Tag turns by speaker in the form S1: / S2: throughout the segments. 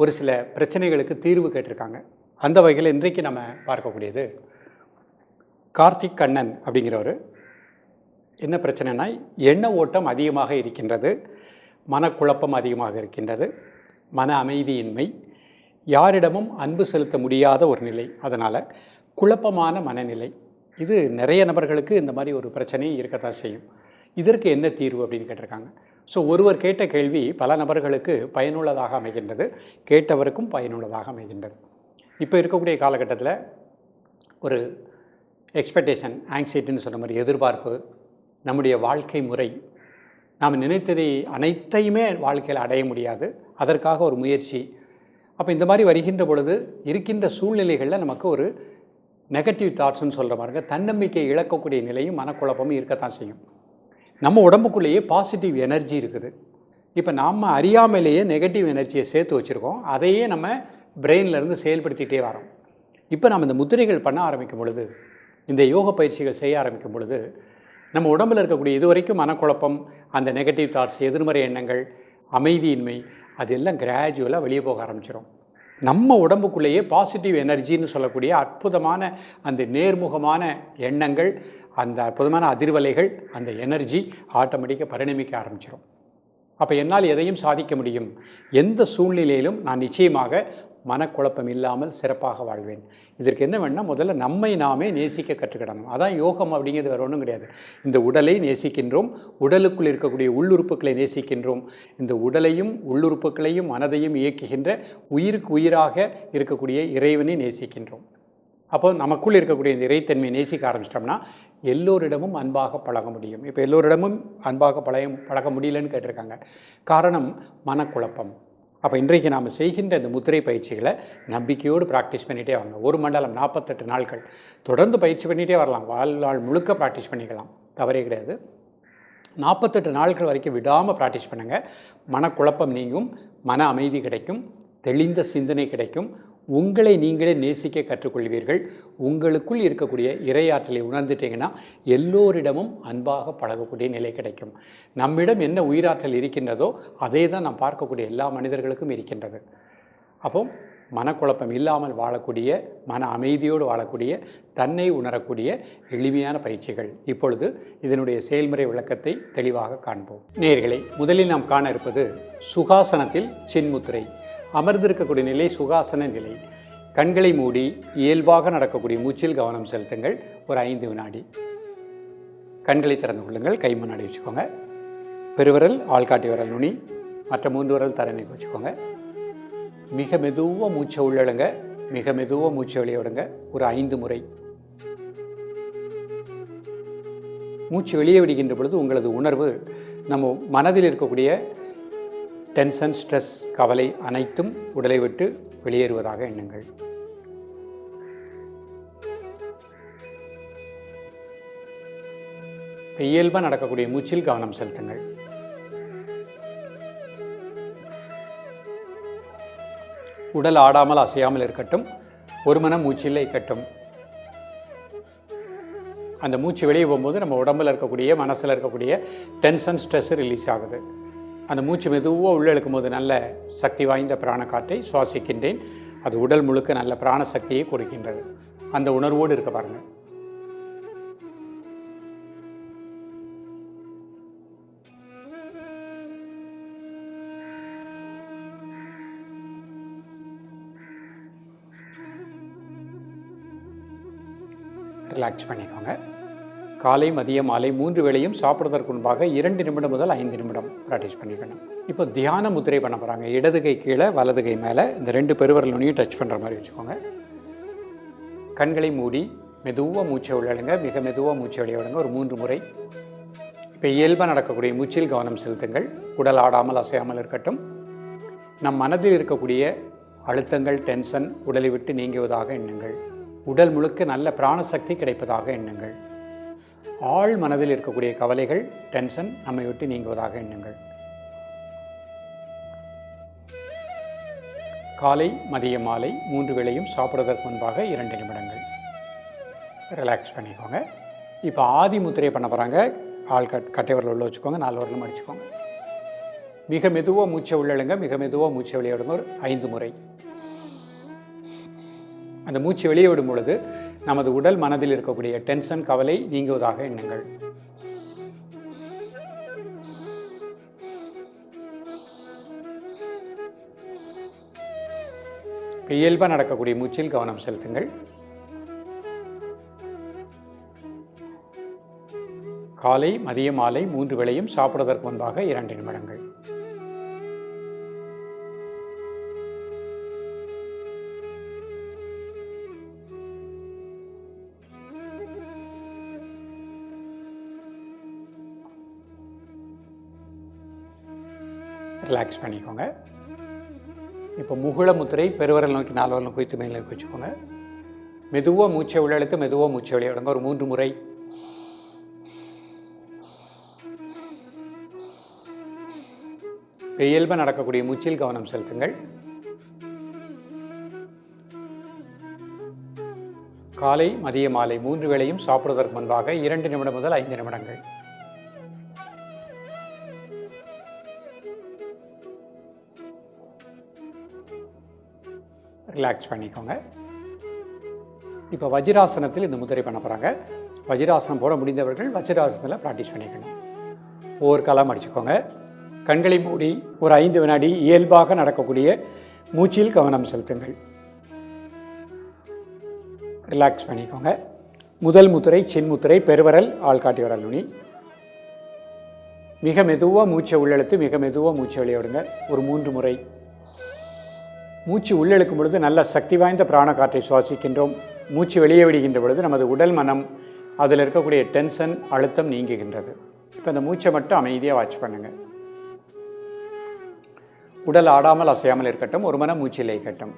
S1: ஒரு சில பிரச்சனைகளுக்கு தீர்வு கேட்டிருக்காங்க. அந்த வகையில் இன்றைக்கு நம்ம பார்க்கக்கூடியது கார்த்திக் கண்ணன் அப்படிங்கிறவர். என்ன பிரச்சனைனா எண்ண ஓட்டம் அதிகமாக இருக்கின்றது மனக்குழப்பம் அதிகமாக இருக்கின்றது மன அமைதியின்மை யாரிடமும் அன்பு செலுத்த முடியாத ஒரு நிலை. அதனால் குழப்பமான மனநிலை. இது நிறைய நபர்களுக்கு இந்த மாதிரி ஒரு பிரச்சனை இருக்கத்தான் செய்யும். இதற்கு என்ன தீர்வு அப்படின்னு கேட்டிருக்காங்க. ஸோ ஒருவர் கேட்ட கேள்வி பல நபர்களுக்கு பயனுள்ளதாக அமைகின்றது கேட்டவருக்கும் பயனுள்ளதாக அமைகின்றது. இப்போ இருக்கக்கூடிய காலகட்டத்தில் ஒரு எக்ஸ்பெக்டேஷன் ஆங்ஸைட்டின்னு சொன்ன மாதிரி எதிர்பார்ப்பு நம்முடைய வாழ்க்கை முறை நாம் நினைத்ததை அனைத்தையுமே வாழ்க்கையில் அடைய முடியாது. அதற்காக ஒரு முயற்சி. அப்போ இந்த மாதிரி வருகின்ற பொழுது இருக்கின்ற சூழ்நிலைகளில் நமக்கு ஒரு நெகட்டிவ் தாட்ஸ்னு சொல்கிற பாருங்க தன்னம்பிக்கை இழக்கக்கூடிய நிலையும் மனக்குழப்பமும் இருக்கத்தான் செய்யும். நம்ம உடம்புக்குள்ளேயே பாசிட்டிவ் எனர்ஜி இருக்குது. இப்போ நாம் அறியாமலேயே நெகட்டிவ் எனர்ஜியை சேர்த்து வச்சுருக்கோம். அதையே நம்ம பிரெயின்லேருந்து செயல்படுத்திகிட்டே வரோம். இப்போ நம்ம இந்த முத்திரைகள் பண்ண ஆரம்பிக்கும் பொழுது இந்த யோக பயிற்சிகள் செய்ய ஆரம்பிக்கும் பொழுது நம்ம உடம்பில் இருக்கக்கூடிய இதுவரைக்கும் மனக்குழப்பம் அந்த நெகட்டிவ் தாட்ஸ் எதிர்மறை எண்ணங்கள் அமைதியின்மை அதெல்லாம் கிராஜுவலாக வெளியே போக ஆரம்பிச்சிடும் நம்ம உடம்புக்குள்ளேயே பாசிட்டிவ் எனர்ஜின்னு சொல்லக்கூடிய அற்புதமான அந்த நேர்முகமான எண்ணங்கள் அந்த அற்புதமான அதிர்வலைகள் அந்த எனர்ஜி ஆட்டோமேட்டிக்காக பரிணமிக்க ஆரம்பிச்சிடும் அப்போ என்னால் எதையும் சாதிக்க முடியும். எந்த சூழ்நிலையிலும் நான் நிச்சயமாக மனக்குழப்பம் இல்லாமல் சிறப்பாக வாழ்வேன். இதற்கு என்ன வேணால் முதல்ல நம்மை நாமே நேசிக்க கற்றுக்கிடணும். அதான் யோகம் அப்படிங்கிறது வேறு ஒன்றும் கிடையாது. இந்த உடலை நேசிக்கின்றோம் உடலுக்குள் இருக்கக்கூடிய உள்ளுறுப்புகளை நேசிக்கின்றோம். இந்த உடலையும் உள்ளுறுப்புகளையும் மனதையும் இயக்குகின்ற உயிருக்கு உயிராக இருக்கக்கூடிய இறைவனை நேசிக்கின்றோம். அப்போ நமக்குள் இருக்கக்கூடிய இந்த இறைத்தன்மையை நேசிக்க ஆரம்பிச்சிட்டோம்னா எல்லோரிடமும் அன்பாக பழக முடியும். இப்போ எல்லோரிடமும் அன்பாக பழக பழக முடியலன்னு கேட்டிருக்காங்க. காரணம் மனக்குழப்பம். அப்போ இன்றைக்கு நாம் செய்கின்ற இந்த முத்திரை பயிற்சிகளை நம்பிக்கையோடு ப்ராக்டிஸ் பண்ணிகிட்டே வரணும். ஒரு மண்டலம் நாற்பத்தெட்டு நாட்கள் தொடர்ந்து பயிற்சி பண்ணிகிட்டே வரலாம். வாழ்நாள் முழுக்க ப்ராக்டிஸ் பண்ணிக்கலாம். தவறே கிடையாது. நாற்பத்தெட்டு நாட்கள் வரைக்கும் விடாமல் ப்ராக்டிஸ் பண்ணுங்கள் மனக்குழப்பம் நீங்கும். மன அமைதி கிடைக்கும். தெளிந்த சிந்தனை கிடைக்கும். உங்களை நீங்களே நேசிக்க கற்றுக்கொள்வீர்கள். உங்களுக்குள் இருக்கக்கூடிய இறையாற்றலை உணர்ந்துட்டீங்கன்னா எல்லோரிடமும் அன்பாக பழகக்கூடிய நிலை கிடைக்கும். நம்மிடம் என்ன உயிராற்றல் இருக்கின்றதோ அதே தான் நாம் பார்க்கக்கூடிய எல்லா மனிதர்களுக்கும் இருக்கின்றது. அப்போ மனக்குழப்பம் இல்லாமல் வாழக்கூடிய மன அமைதியோடு வாழக்கூடிய தன்னை உணரக்கூடிய எளிமையான பயிற்சிகள். இப்பொழுது இதனுடைய செயல்முறை விளக்கத்தை தெளிவாக காண்போம். நேர்களை முதலில் நாம் காண இருப்பது சுகாசனத்தில் சின்முத்திரை. அமர்ந்திருக்கக்கூடிய நிலை சுகாசன நிலை. கண்களை மூடி இயல்பாக நடக்கக்கூடிய மூச்சில் கவனம் செலுத்துங்கள். ஒரு ஐந்து வினாடி. கண்களை திறந்து கொள்ளுங்கள். கை முன்னாடி வச்சுக்கோங்க. பெருவிரல் ஆள்காட்டி விரல் நுனி. மற்ற மூன்று விரல் தரணிக்கு வச்சுக்கோங்க. மிக மெதுவாக மூச்சை உள்ளடுங்க மிக மெதுவாக மூச்சை வெளியிடுங்க ஒரு ஐந்து முறை. மூச்சு வெளியே விடுகின்ற பொழுது உங்களது உணர்வு நம்ம மனதில் இருக்கக்கூடிய டென்ஷன் ஸ்ட்ரெஸ் கவலை அனைத்தும் உடலை விட்டு வெளியேறுவதாக எண்ணுங்கள். இயல்பாக நடக்கக்கூடிய மூச்சில் கவனம் செலுத்துங்கள். உடல் ஆடாமல் அசையாமல் இருக்கட்டும் ஒரு மனம் மூச்சில் இருக்கட்டும். அந்த மூச்சு வெளியே போகும்போது நம்ம உடம்பில் இருக்கக்கூடிய மனசில் இருக்கக்கூடிய டென்ஷன் ஸ்ட்ரெஸ் ரிலீஸ் ஆகுது. அந்த மூச்சு மெதுவாக உள்ளே இழுக்கும் போது நல்ல சக்தி வாய்ந்த பிராண காற்றை சுவாசிக்கின்றேன். அது உடல் முழுக்க நல்ல பிராண சக்தியை கொடுக்கின்றது. அந்த உணர்வோடு இருக்க பாருங்கள் ரிலாக்ஸ் பண்ணிக்கோங்க. காலை மதியம் மாலை மூன்று வேளையும் சாப்பிட்றதற்கு முன்பாக இரண்டு நிமிடம் முதல் ஐந்து நிமிடம் ப்ராக்டிஸ் பண்ணிக்கணும். இப்போ தியான முத்திரை பண்ண போகிறாங்க இடது கை கீழே வலது கை மேலே. இந்த ரெண்டு பெருவரல் நுனியும் டச் பண்ணுற மாதிரி வச்சுக்கோங்க. கண்களை மூடி மெதுவாக மூச்சை உள்ளழுங்க மிக மெதுவாக மூச்சை விளையாடுங்க ஒரு மூன்று முறை. இப்போ இயல்பாக நடக்கக்கூடிய மூச்சில் கவனம் செலுத்துங்கள். உடல் ஆடாமல் அசையாமல் இருக்கட்டும். நம் மனதில் இருக்கக்கூடிய அழுத்தங்கள் டென்ஷன் உடலை விட்டு நீங்குவதாக எண்ணுங்கள். உடல் முழுக்க நல்ல பிராணசக்தி கிடைப்பதாக எண்ணுங்கள். ஆழ் மனதில் இருக்கக்கூடிய கவலைகள் டென்ஷன் நம்மை விட்டு நீங்குவதாக எண்ணுங்கள். காலை மதிய மாலை மூன்று வேளையும் சாப்பிடுவதற்கு முன்பாக இரண்டு நிமிடங்கள். ரிலாக்ஸ் பண்ணிக்கோங்க. இப்போ ஆதி முத்திரையை பண்ண போகிறாங்க ஆள் கட் கட்டைவரில் உள்ள வச்சுக்கோங்க நாலு வரலும் அடிச்சுக்கோங்க. மிக மெதுவாக மூச்சை உள்ளழுங்க. மிக மெதுவாக மூச்சை விளையாடுங்க ஒரு ஐந்து முறை. அந்த மூச்சு வெளியே விடும் பொழுது நமது உடல் மனதில் இருக்கக்கூடிய டென்ஷன் கவலை நீங்குவதாக எண்ணுங்கள். இயல்பாக நடக்கக்கூடிய மூச்சில் கவனம் செலுத்துங்கள். காலை மதியம் மாலை மூன்று வேளையும் சாப்பிடுவதற்கு முன்பாக இரண்டு நிமிடங்கள். ரிலாக்ஸ் பண்ணிக்கோங்க. இப்போ முகுள முத்திரை பெருவரல் நோக்கி நாலு குவித்து மேலே நோக்கி வச்சுக்கோங்க. மெதுவாக மூச்சை உள்ளழுத்து மெதுவாக மூச்சை வெளியே விடுங்க. ஒரு மூன்று முறை. இயல்பாக நடக்கக்கூடிய மூச்சில் கவனம் செலுத்துங்கள். காலை மதிய மாலை மூன்று வேளையும் சாப்பிடுவதற்கு முன்பாக இரண்டு நிமிடம் முதல் ஐந்து நிமிடங்கள். ரிலாக்ஸ் பண்ணிக்கோங்க. இப்போ வஜ்ராசனத்தில் இந்த முதிரை பண்ண போகிறாங்க வஜ்ராசனம் போட முடிந்தவர்கள் வஜ்ராசனத்தில் ப்ராக்டிஸ் பண்ணிக்கணும். ஒவ்வொரு காலம் அடிச்சுக்கோங்க. கண்களை மூடி ஒரு ஐந்து வினாடி இயல்பாக நடக்கக்கூடிய மூச்சில் கவனம் செலுத்துங்கள். ரிலாக்ஸ் பண்ணிக்கோங்க. முதல் முத்திரை சின்முத்திரை பெருவரல் ஆள்காட்டி வரல் நுனி. மிக மெதுவாக மூச்சை உள்ளெழுத்து மிக மெதுவாக மூச்சை வெளியே விடுங்க ஒரு மூன்று முறை. மூச்சு உள்ளெழுக்கும் பொழுது நல்ல சக்தி வாய்ந்த பிராண காற்றை சுவாசிக்கின்றோம். மூச்சு வெளியே விடுகின்ற பொழுது நமது உடல் மனம் அதில் இருக்கக்கூடிய டென்ஷன் அழுத்தம் நீங்குகின்றது. இப்போ அந்த மூச்சை மட்டும் அமைதியாக வாட்ச் பண்ணுங்கள் உடல் ஆடாமல் அசையாமல் இருக்கட்டும் ஒரு மனம் மூச்சில் இருக்கட்டும்.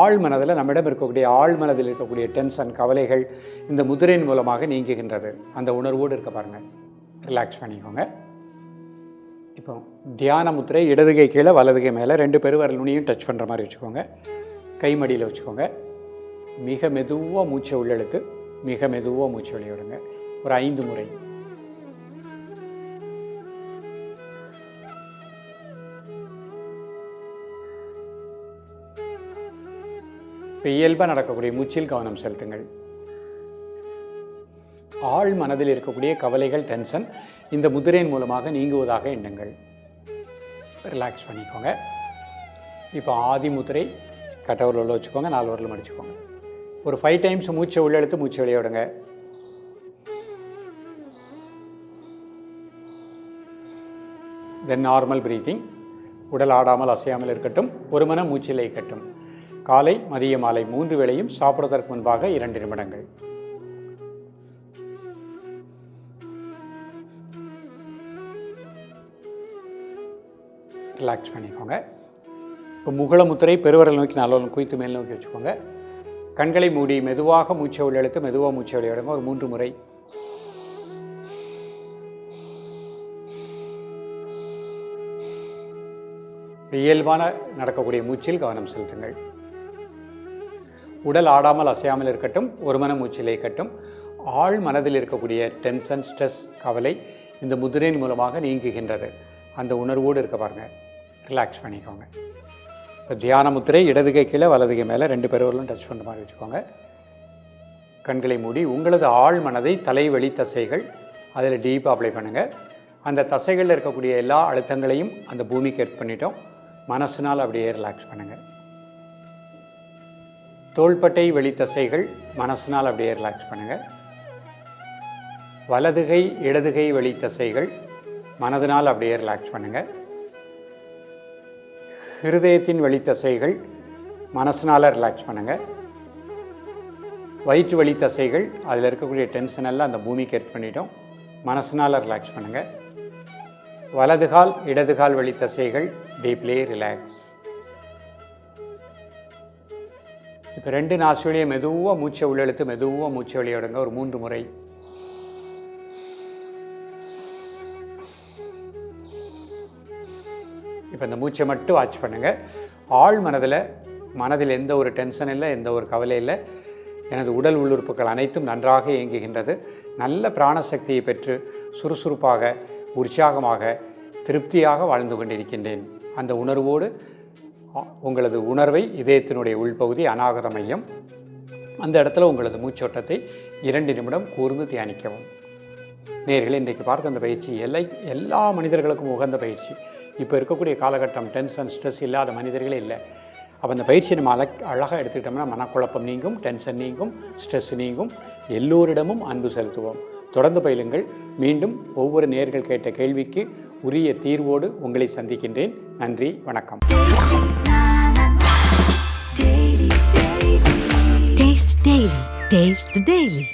S1: ஆழ் மனதில் நம்மிடம் இருக்கக்கூடிய ஆழ் மனதில் இருக்கக்கூடிய டென்ஷன் கவலைகள் இந்த முதிரையின் மூலமாக நீங்குகின்றது. அந்த உணர்வோடு இருக்க பாருங்கள் ரிலாக்ஸ் பண்ணிக்கோங்க. இப்போ. தியான முத்திரை இடதுகை கீழே வலதுகை மேலே. ரெண்டு பெருவரல் நுனியும் டச் பண்ணுற மாதிரி வச்சுக்கோங்க. கைமடியில் வச்சுக்கோங்க. மிக மெதுவாக மூச்சை உள்ளெழுத்து மிக மெதுவாக மூச்சு வெளியிடுங்க ஒரு ஐந்து முறை. இப்போ இயல்பாக நடக்கக்கூடிய மூச்சில் கவனம் செலுத்துங்கள். ஆழ் மனதில் இருக்கக்கூடிய கவலைகள் டென்ஷன் இந்த முதிரையின் மூலமாக நீங்குவதாக எண்ணுங்கள். ரிலாக்ஸ் பண்ணிக்கோங்க. இப்போ ஆதி முதிரை கட்டவரில் உள்ள வச்சுக்கோங்க நாலு வரலும் அடிச்சுக்கோங்க. ஒரு ஃபைவ் டைம்ஸ் மூச்சை உள்ளெழுத்து மூச்சை வெளியே விடுங்க. தென் நார்மல் பிரீத்திங் உடல் ஆடாமல் அசையாமல் இருக்கட்டும் ஒரு மன மூச்சில் இருக்கட்டும் காலை மதிய மாலை மூன்று வேளையும் சாப்பிடுவதற்கு முன்பாக இரண்டு நிமிடங்கள். ரிலாக்ஸ் பண்ணிக்கோங்க. இப்போ முகலமுத்திரை பெருவரல் நோக்கி நல்லவன் குய்த்து மேல் நோக்கி வச்சுக்கோங்க. கண்களை மூடி மெதுவாக மூச்சை உள்ளெழுத்து மெதுவாக மூச்சை வெளியிடுங்க ஒரு மூன்று முறை. இயல்பான நடக்கக்கூடிய மூச்சில் கவனம் செலுத்துங்கள். உடல் ஆடாமல் அசையாமல் இருக்கட்டும் ஒரு மன மூச்சிலே இருக்கட்டும் ஆழ் மனதில் இருக்கக்கூடிய டென்ஷன் ஸ்ட்ரெஸ் கவலை இந்த முதிரையின் மூலமாக நீங்குகின்றது. அந்த உணர்வோடு இருக்க பாருங்கள் ரிலாக்ஸ் பண்ணிக்கோங்க. இப்போ தியான முத்திரை இடதுகை கீழே வலதுகை மேலே ரெண்டு பேரும் டச் பண்ணுற மாதிரி வச்சுக்கோங்க. கண்களை மூடி உங்களது ஆழ் மனதை தலைவழி தசைகள் அதில் டீப்பாக அப்ளை பண்ணுங்கள் அந்த தசைகளில் இருக்கக்கூடிய எல்லா அழுத்தங்களையும் அந்த பூமிக்கு எர்த் பண்ணிட்டோம். மனசுனால் அப்படியே ரிலாக்ஸ் பண்ணுங்கள் தோள்பட்டை வெளித்தசைகள் மனசுனால் அப்படியே ரிலாக்ஸ் பண்ணுங்கள் வலதுகை இடதுகை வெளித்தசைகள் மனதினால் அப்படியே ரிலாக்ஸ் பண்ணுங்கள் ஹிருதயத்தின் வழித்தசைகள் மனசினால் ரிலாக்ஸ் பண்ணுங்கள் வயிற்று வலி தசைகள் அதில் இருக்கக்கூடிய டென்ஷன் எல்லாம் அந்த பூமிக்கு எர்த் பண்ணிட்டோம் மனசினால் ரிலாக்ஸ் பண்ணுங்கள் வலதுகால் இடதுகால் வழி தசைகள் டீப்லே ரிலாக்ஸ் இப்போ ரெண்டு நாசுவலியை மெதுவாக மூச்சை உள்ளெழுத்து மெதுவாக மூச்சை வெளியிடுங்க ஒரு மூன்று முறை. இப்போ இந்த மூச்சை மட்டும் வாட்ச் பண்ணுங்கள் ஆழ் மனதில் மனதில் எந்த ஒரு டென்ஷன் இல்லை எந்த ஒரு கவலை இல்லை. எனது உடல் உள்ளுறுப்புகள் அனைத்தும் நன்றாக இயங்குகின்றது. நல்ல பிராணசக்தியை பெற்று சுறுசுறுப்பாக உற்சாகமாக திருப்தியாக வாழ்ந்து கொண்டிருக்கின்றேன். அந்த உணர்வோடு உங்களது உணர்வை இதயத்தினுடைய உள்பகுதி அநாகத மையம். அந்த இடத்துல உங்களது மூச்சோட்டத்தை இரண்டு நிமிடம் கூர்ந்து தியானிக்கவும். நேர்களை இன்றைக்கு பார்த்த அந்த பயிற்சி எல்லா எல்லா மனிதர்களுக்கும் உகந்த பயிற்சி. இப்போ இருக்கக்கூடிய காலகட்டம் டென்ஷன் ஸ்ட்ரெஸ் இல்லாத மனிதர்களே இல்லை. அப்போ அந்த பயிற்சியை நம்ம அழக் அழகாக எடுத்துக்கிட்டோம்னா மனக்குழப்பம் நீங்கும் டென்ஷன் நீங்கும் ஸ்ட்ரெஸ் நீங்கும். எல்லோரிடமும் அன்பு செலுத்துவோம். தொடர்ந்து பயிலுங்கள். மீண்டும் ஒவ்வொரு நேர்கள் கேட்ட கேள்விக்கு உரிய தீர்வோடு உங்களை சந்திக்கின்றேன். நன்றி வணக்கம்.
S2: Taste Daily. Taste the Daily.